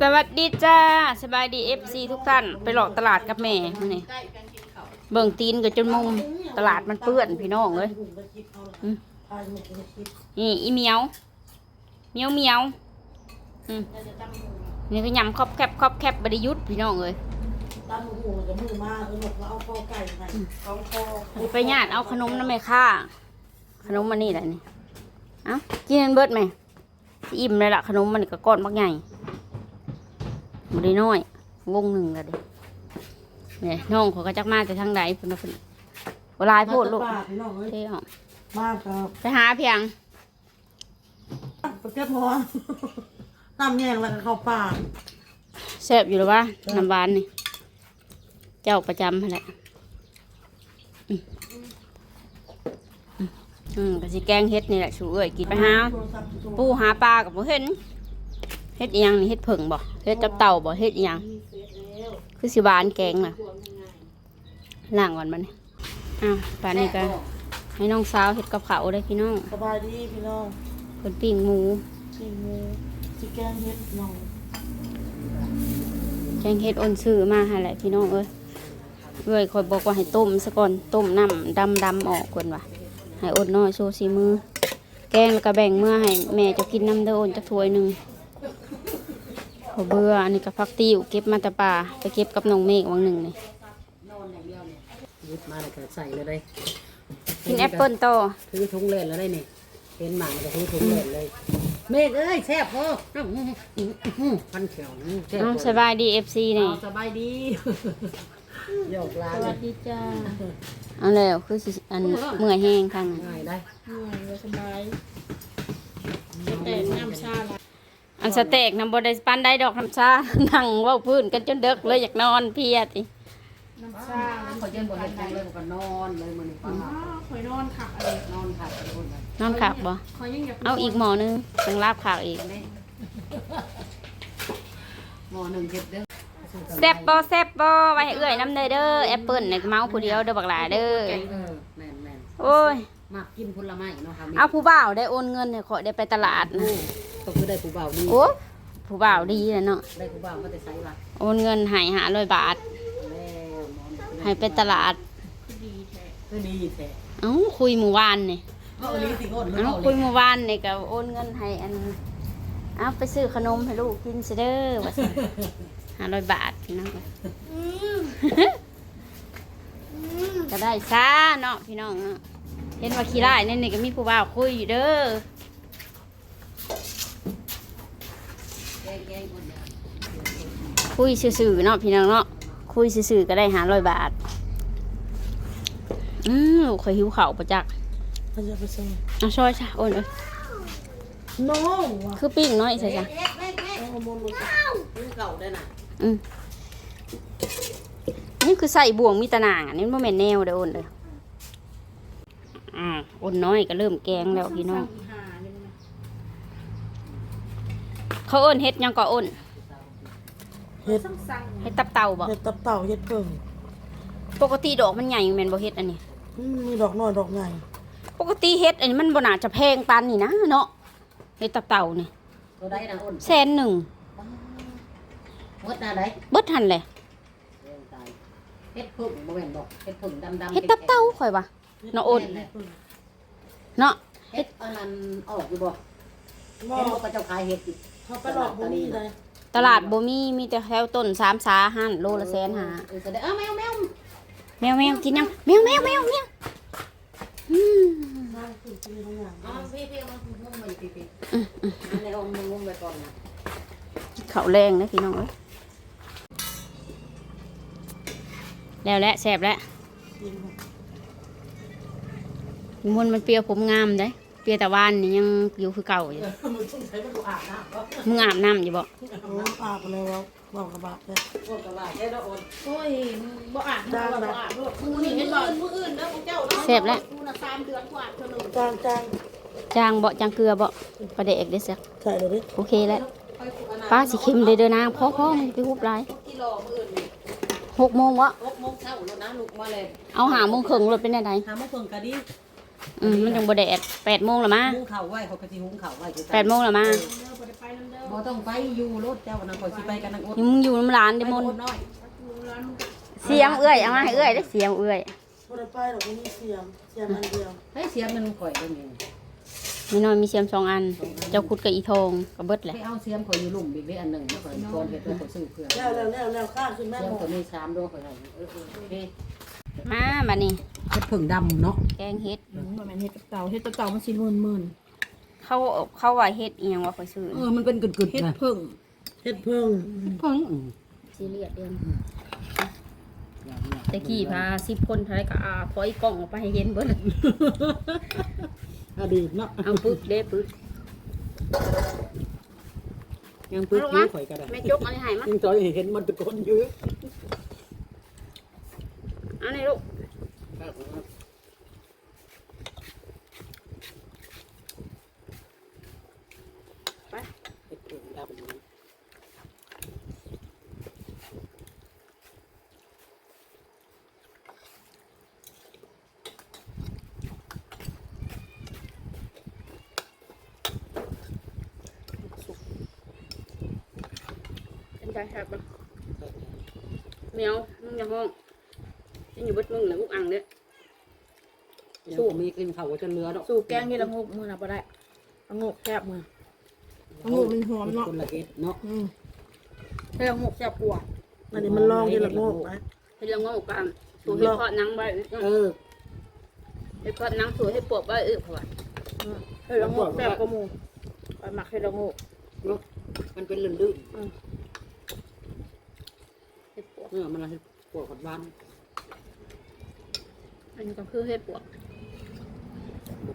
สวัสดีจ้าสบายดีเอฟซีทุกท่าน ไปหลอกตลาดกับแม่มื้อนี่เบิ่งตีนกับจนมุมตลาดมันเปื้อนพี่น้องเลยนี่อีเมียวเมียวเมียวนี่ก็ยำครอบแคบครอบแคบบไดิยุทธ์พี่น้องเลยตั้งหูกับมือมาเออหลบแล้วเอาคอไก่ไปเอาคอไปญาติเอาขนมน้ำแม่ค่าขนมมันนี่แหละนี่เอ้ากินอันเบิดไหมอิ่มเลยล่ะขนมมันก็ก้อนบักใหญ่ บ่ได้น้อยวงหนึ่งและเดิเนี่ยน้องเขาก็จักมาแต่ทางใดเพิ่นว่าเพิ่นบ่หลายโพดลูกป้าพี่น้องเอ้ยเท่ออกมากับไปหาเพียงไปเก็บหัวน้ำแยงแล้วก็เข้าป่าแซ่บอยู่หรือวะน้ำหวานนี่ เจ้าประจำหั่นแหละอืมอืมอืมก็สิแกงเฮ็ดนี่แหละชูเอ้ยกินไปหา โทรศัพท์อยู่ตรงปูหาปลากับบ่เห็น เฮ็ดอีหยังนี่เฮ็ดเผิงบ่เฮ็ดจับเต่าบ่เฮ็ดอีหยังคือสิหวานแกงน่ะล้างก่อนบัดนี้อ้าวป่านนี้ก็ให้น้องสาวเฮ็ดกับข้าวได้พี่น้องสบายดีพี่น้องเพิ่นปิ้งหมูชิมหมูชิแกงเฮ็ดน้องแกงเฮ็ดอ้นซื้อมาหั่นแหละพี่น้องเอ้ยเอ้ยคอยบอกว่าให้ต้มซะก่อนต้มน้ำดำๆออกก่อนว่ะให้อ้นน้อยโซซีมือ แกงแล้วก็แบ่งเมื่อให้แม่จะกินน้ำเด้ออ้นจักถ้วยหนึง ขอเบื่ออันนี้ก็พักติ้วเก็บมาแต่ป่าไปเก็บกับน้องเมฆวังหนึ่งนี่ยึดมาแล้วก็ใส่เลยได้กินแอปเปิลโตถือถุงเล่นแล้วได้นี่เห็นหมาก็ถือถุงเล่นเลย เมฆเอ้ยแซ่บพ่ออื้อหืออื้อหือพันเขียวอื้อแซ่บน้องพ่อสบายดีเอฟซีนี่เอาสบายดีโยกลาสเลวัยสดีจ้าเอาแล้วคือสิอันเมื่อยแห้งทางนั้นง่ายได้เหนื่อยเลยสบายแต่น้ำชาละ อันสเต็กน้ำบไดปันได้ดอกน้ำชา นั่งเว่าพื้นกันจนเด็กเลยอยากนอนเพลียติน้ำชาขอเย็นบ่เห็นจังเลยบ่ก็นอนเลยมื้อนี้ป้าอ้าวคอยนอนขับอะไรนอนค่ะทุกคนเลยนอนขับบ่คอยยังอยากเอาอีกหมอหนึงจังลาบข่าวอีกหม้อหนึงเก็บเด้อแซ่บบ่แซ่บบ่ไว้ให้เอื้อยน้ำเด้อเด้อแอปเปิลนี่ก็เมาผู้เดียวเด้อบักหลาเด้อเออแม่นแม่นโอ้ยมักกินผลไม้เนาะค่ะเอาผู้บ่าวได้โอนเงินให้ขอยได้ไปตลาดโอ้นะ ก็คือได้ผู้บ่าวดีโอ้ผู้บ่าวดีแหละเนาะได้ผู้บ่าวก็ได้ใส่ละโอนเงินให้หาร้อยบาทแล้วหมอนี่ให้ไปตลาดก็ดีแท้เอ้าคุยเมื่อวานนี่เอาอีหลีสิโอนเอาคุยเมื่อวานนี่ก็โอนเงินให้อันเอาไปซื้อขนมให้ลูกกินซะเด้อว่าซั่นห้าร้อยบาทพี่น้อง ก็ได้ซะเนาะพี่น้องเนาะเห็นว่าขี้ร้ายนี่นี่ก็มีผู้บ่าวคุยอยู่เด้อ แกงๆคนเดียว คุยซื่อๆเนาะพี่น้องเนาะคุยซื่อๆก็ได้ห้าร้อยบาทอืมลูกเคยหิวเข่าวประจักษ์เขาจะไปส่งเอาช่อยจ้ะโอนเลยน้องว่ะคือปิ้งน้อยใช่จ้ะเอาโมโลซื้อเก่าได้น่ะอืมนี่คือใส่บ่วงมีตะนางอันนี้บ่แม่นแนวเด้อโอนเลยอ่าโอนน้อยก็เริ่มแกงแล้วพี่น้องหาเนี่ยนะเขาโอนเฮ็ดหยังก็โอน เฮ็ดสั่งเฮ็ดตับเต่าบ่เฮ็ดตับเต่าเฮ็ดเพิ่งปกติดอกมันใหญ่แม่นบ่เฮ็ดอันนี้อืมมีดอกน้อยดอกใหญ่ปกติเฮ็ดอันนี้มันบ่น่าจะแพงปานนี้นะเนาะเฮ็ดตับเต่านี่ตัวได้นะอ้นแสนหนึ่งเฮ็ดหน้าได้เบิดหันเลยเรื่องตายเฮ็ดผึ่งบ่แม่นดอกเฮ็ดผึ่งดำๆเฮ็ดตับเต่าข่อยว่าเนาะโอนเนาะเฮ็ดอันนั้นออกอยู่บ่บอเห็นกบ่เขาเจ้าขายเฮ็ดอยู่เขาไปหลอกบุมีเลย ตลาดบ่มีมีแต่แถวต้นสามสาหันโลละแสนหาเออแสดงอ้าวแมวแมวแมวแมวกินยังแมวแมวแมวแมวอืมนั่งคุยกันทุกอย่างอ๋อพี่พี่มันงงมาอยู่พี่พี่อันนี้เอามึงงงไว้ก่อนนะเขาวแรงนะพี่น้องเอ้ยแล้วแหละแซ่บแล้วกินหมดมันมันเปรียวผมงามได้เปรียวแต่วานนี่ยังอยู่คือเก่าอยู่มึงต้องใช้ประตูอาบน้ำก็มึงอาบน้ำอยู่บ่โอ้อาบเลยว่าบอกกระบะเลยพวกกระบะเฮ็ดแล้วโอนโอ้ยบ่อ่านบ่บ่อ่านบ่มือนี่เห็นบ่มืออื่นเด้อพวกเจ้าเนาะแซ่บแล้วกูน่ะสามเดือนกว่าเท่านึงจางจางจางบ่จางเกลือบ่ประเดกได้สักใส่เลยดิโอเคแล้วป้าสิเค็มเลยเด้อนางพ่อพ่อไปฮุบไรกิโลมืออื่นนี่หกโมงวะหกโมงเช้าแล้วนะลูกมาเลยเอาหาโมงครึ่งรถเป็นไงหาโมงครึ่งก็ดี อืมมันยังบ่แดดแปดโมงละมาหุงข้าวไว้เขาก็สิหุงข้าวไว้อยู่แปดโมงละมาเด้อบ่ได้ไปน้ำเด้อบ่ต้องไปอยู่รถเจ้านะข่อยสิไปกันนักอดนี่มึงอยู่น้ำร้านไปเด้มนอดน้อยเสียมเอื้อยเอามาให้เอื้อยได้เสียมเอื้อยบ่ได้ไปหรอกมีเสียมเสียมอันเดียวให้เสียมันข่อยได้นี่นี่น้อยมีเสียมสองอัน เจ้าขุดกับอีทองกับเบิดแหละไปเอาเสียมข่อยอยู่ลุ่มอีกได้อันหนึงข่อยก่อนเฮ็ดแล้วข่อยซื้อเพื่อแล้วแล้วแล้วแล้วข้างขึ้นแม่เสียมหมตัวดนี้3ดวงข่อยให้เออโอเค มาบัดนี้เฮ็ดผึ่งดำเนาะแกงเฮ็ดมันเป็นเห็ดกับเต่าเห็ดกับเต่ามันสิหมื่นหมื่นเข้าเข้าว่าเฮ็ดอีหยังว่าค่อยซื้อเออมันเป็นกึดๆเห็ดนะเพิ่งเฮ็ดเพิ่งเพิ่งอืมซีเรียสเดือนตะกี้พา10คนเท่าไหร่ก็อาถอยกล้องออกไปให้เห็นเบิดอดีตเนาะเอาปึ๊กเด้ปึ๊กยังปึกอยู่ข่อยก็ได้แม่จกเอาให้มายังจอยเห็นมันตะโกนอยู่เอานี่ลูกเฮ็ดผึ่งดำเป็นใจครับบ่แมวมึงอย่าห้อง จะอยู่เบิดมึงน่ะลูกอังเด้อสู้มีกลิ่นเขาจนเหลือดอกสู่แกงที่ละงกมือน่ะบ่ได้ละงกแซ่บมือ ละงกมันหอมเนาะ คนละเฮ็ดเนาะอืมแต่ละงกแซ่บกว่าอันนี้มันลองที่ละโงกนะให้เรางอกกันสูให้ทอดหนังไว้เออให้ทอดหนังสูให้ปวกไว้เออพอเห็ดละงกแซ่บกว่าหมูไปหมักเห็ดละงก เนาะมันเป็นลื่นลื่นให้ปวกเออมันละปวดขดบ้าน อันนี้ก็คือให้ปวก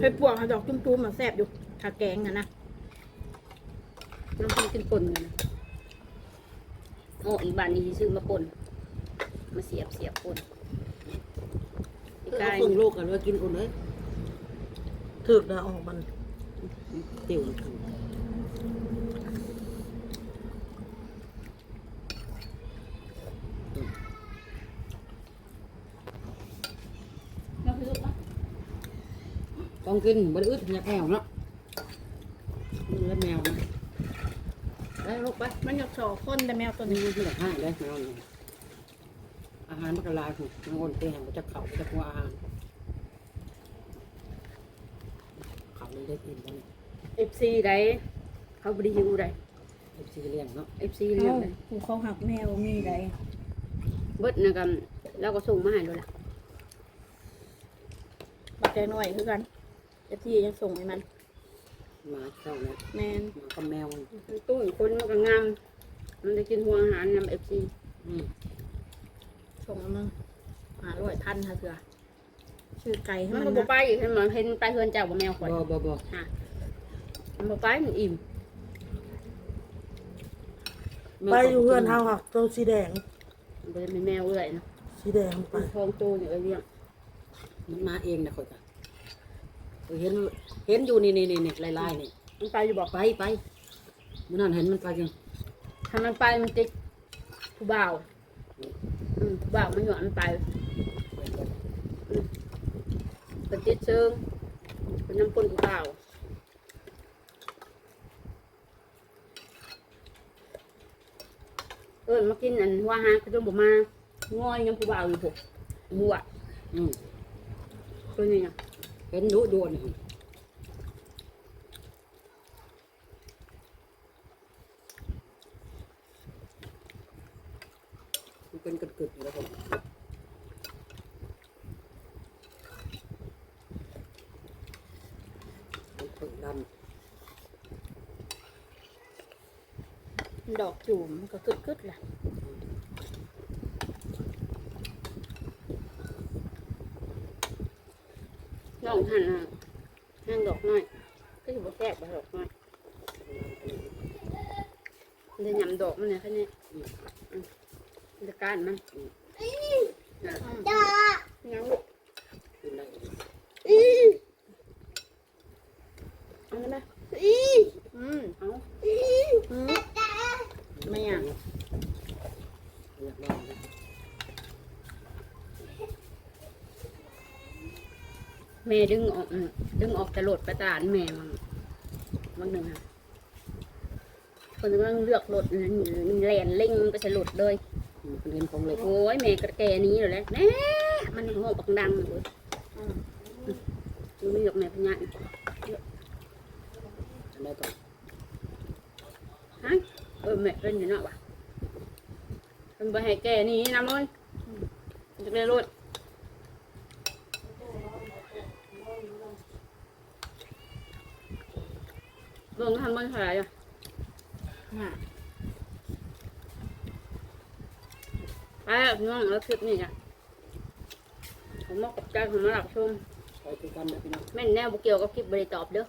เห็ดพวงเขาดอกจุ้มๆมันแซ่บอยู่ถ้าแกงอะนะน้ำพริกกินป่นกันนะโอ้อีบ้านนี้ซื้อมาป่นมาเสียบเสียบป่นอีกก็กายฝึงลูกกันว่ากินคนเลยถึกนะออกมันติว น้ำพริกลูกปะ ต้องกินบริอึดอยากแมวเนาะนี่แล้วแมวนะได้ลูกไปมันอยากสอคนแต่แมวตัวนี่นี้ที่อยากให้เลยแมวนี่อาหารมันก็ลายหูน้องอ้นเตี้ยมันจะเข่าจะกลัวอาหารเข่าเลยได้กินแล้วนี่เอฟซีได้เขาบริยูได้เอฟซีเลี้ยงเนาะเอฟซีเรียเอ้ากได้ผู้เขาหักแมวมีใดเบิดนะกันแล้วก็ส่งมาให้ด้วยล่ะบักใจน้อยคือกันเจ้าที่ยังส่งให้มันหมาเจ้าเนี่ยแมนหมากับแมวมันมันตุ้ยคนมันก็งามมันจะกินหัวอาหารนำเอฟซีอืมส่งมามึงหาร้อยพันค่ะเถื่อชื่อไก่ให้มันมันก็บ่นะไปอีกเห็นมันเห็นไปเฮือนเจ้าบ่แมวข่อยบ่บ่บ่ฮะมันบ่ไปมันอิ่มไปอยู่เพื่อนเฮาค่ะตัวสีแดงมันบ่ได้เป็นแมวเอื้อยเนาะสีแดงไปมันทองโตนี่เอ้ยเลี้ยงมันมาเองนะข่อยก็ข่อย เห็นเห็นอยู่นี่นี่นี่นี่ลายๆนี่มันไปอยู่บ่ไปไปมื่อนั้นเห็นมันไปจังถ้ามันไปมันติดผู้บ่าวอืมผู้บ่าวมันหย่อนมันไปเป็นติดเชิงเป็นน้ำปนผู้บ่าวเอิ้นมากินอันว่าหาก็จนบ่มาง่อยยังผู้บ่าวอยู่พวกหัวอืมตัวนี้น่ะ เห็นดุดวนนี่มันเป็นกึดๆอยู่แล้วผมเป็นผึ่งดดอกจูมมันก็กึกึดๆแหละ น้องหันอะหั่นดอกน้อยก็อยู่บ่แซ่บบ่ดอกน้อยมันจะยำดอกมันเนี่ยแค่นี้อืมมันจะก้านมันน่ะยังลูกำกินได้ เอาได้ไหมอืมเอา ไม่อะ อยากลองนะ แม่ดึงออกอืมดึงออกจะโหลดไปตลาดแม่มันมันหนึ่งค่ะคนกำลังเลือกรถแลนเล่งไปใส่รถเลยอืมเป็นเห็นของเหล็กโอ้ยแม่กระแกนี้อยู่แล้วแน่มันโง่ปักดังเลยมันไม่ยกแม่พญาอันใดต่อฮะเออแม่เป็นอยู่เนาะวะมันไปให้แกนี้นะมึงจะได้รถ ลงทำมันขายอะน่ะไปแล้วพี่น้องแล้วคลิปนี้อะผมมาขอบใจผมมาหลับชม ไปคือกันนะพี่น้อง แม่นแนวบุเกี่ยวกับคลิปบริตอบเด้อ